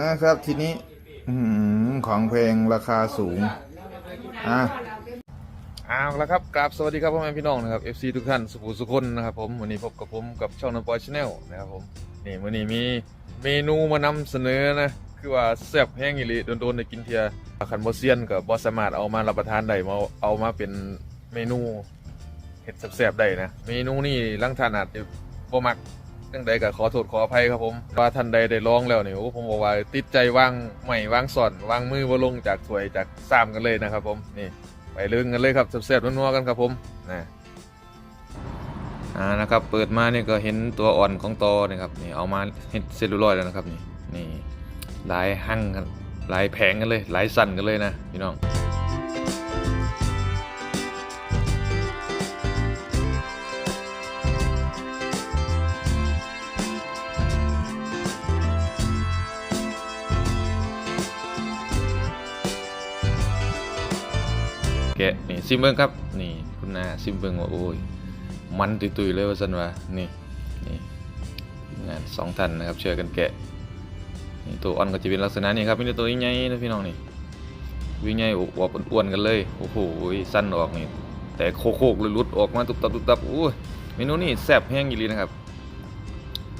นะครับทีนี้ของเพลงราคาสูงอะเอาละครับกราบสวัสดีครับพ่อแม่พี่น้องนะครับ FC ทุกท่านสุขุสุคนนะครับผมวันนี้พบกับผมกับช่องน้ำปอยชาแนลนะครับผมนี่วันนี้มีเมนูมานำเสนอนะคือว่าแซ่บแห้งอีหลีโดนๆได้กินเทียคันบอเซียนกับบอสมารถเอามารับประทานได้มาเอามาเป็นเมนูเห็ดแซ่บๆได้นะเมนูนี่ลังทานอาจจะบ่มัก จังใดก็ขอโทษขออภัยครับผมว่าท่านใดได้ลองแล้วเนี่ยโอ้ผมบอกว่าติดใจวางใหม่วางสอนวางมือบ่าลงจากถวยจากซ้ำกันเลยนะครับผมนี่ไปเรื่องกันเลยครับแซ่บๆนัวๆกันครับผมนะอ่านะครับเปิดมาเนี่ยก็เห็นตัวอ่อนของตอนะครับนี่เอามาเห็ดเซลลูลอยด์แล้วนะครับนี่นี่หลายหั่งกันหลายแผงกันเลยหลายสั่นกันเลยนะพี่น้องะนี่ซิมเบิงครับนี่คุณนาซิมเบิงว่าโอ้ยมันตุยๆเลยว่าสันว่านี่นี่งานสองท่านนะครับเชื่อกันแกะนี่ตัวอ่อนก็จะเป็นลักษณะนี้ครับมีแต่ตัวใหญ่ๆนะพี่น้องนี่วิ่งใหญ่อวบอ้วนๆกันเลยโอ้โหสั้นออกนี่แต่โคกๆเลยลุดออกมาตุบตับตุบตับโอ้ยเมนูนี่แซ่บแห้งอีหลีนะครับ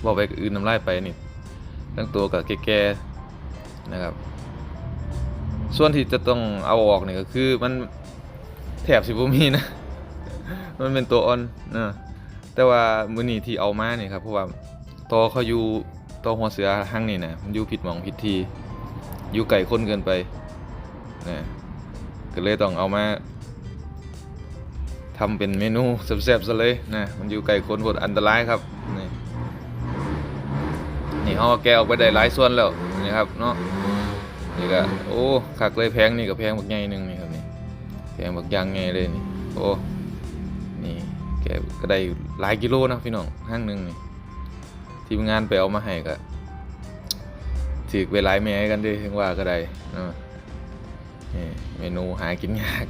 บอกไปอื่นน้ำลายไปนี่ทั้งตัวกับแก่ๆนะครับ ส่วนที่จะต้องเอาออกนี่ก็คือมัน แถบสิบ่มีนะ มันเป็นตัวอ่อนนะแต่ว่ามื้อนี้ที่เอามานี่ครับเพราะว่าตอเขาอยู่ตอหัวเสือหั่งนี่นะมันอยู่ผิดหม่องผิดทีอยู่ไกลคนเกินไปนะก็เลยต้องเอามาทำเป็นเมนูแซ่บๆซะเลยนะมันอยู่ไกลคนโหดอันตรายครับนี่นี่เฮาแกออกไปได้หลายส่วนแล้วนี่ครับเนาะนี่ก็โอ้คักเลยแพงนี่ก็แพงบักใหญ่หนึงนี่ครับ แกงบักยางไงเลยนี่โอ้นี่แกก็ได้หลายกิโลนะพี่น้องห้างหนึ่งนี่ทีมงานไปเอามาให้ก็ถือไปหลายแม่กันด้วยถึงว่าก็ได้เนาะนี่เมนูหากินยาก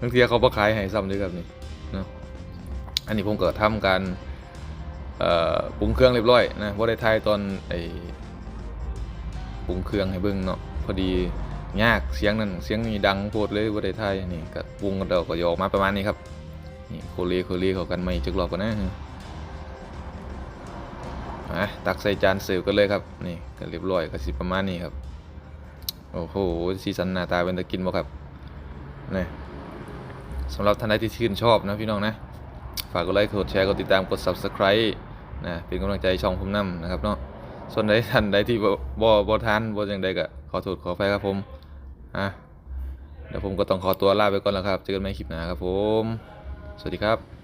บางทีเขาประขายให้ซ้ำด้วยครับนี่นะอันนี้ผมเก็ทำการปรุงเครื่องเรียบร้อยนะว่าได้ทายตอนไอปรุงเครื่องให้เบิ่งเนาะพอดี ยากเสียงนั่นเสียงนี่ดังโพดเลยว่าได้ไทยนี่ก็วงกันเดาก็จะออกมาประมาณนี้ครับนี่โคเลโคเลเขากันไม่จักรอบกันนะอะตักใส่จานเสิร์ฟกันเลยครับนี่ก็เรียบร้อยก็สิประมาณนี้ครับโอ้โหสีสันหน้าตาเป็นตะกินบ่ครับนี่สำหรับท่านใดที่ชื่นชอบนะพี่น้องนะฝากกดไลค์กดแชร์กดติดตามกด subscribe นะเป็นกำลังใจช่องผมนํนะครับเนาะส่วนใดท่านใดที่บ่บ่บ่ทานบ่จังใดก็ขอโทษขออภัยครับผม อะเดี๋ยวผมก็ต้องขอตัวลาไปก่อนแล้วครับ เจอกันใหม่คลิปหน้าครับผม สวัสดีครับ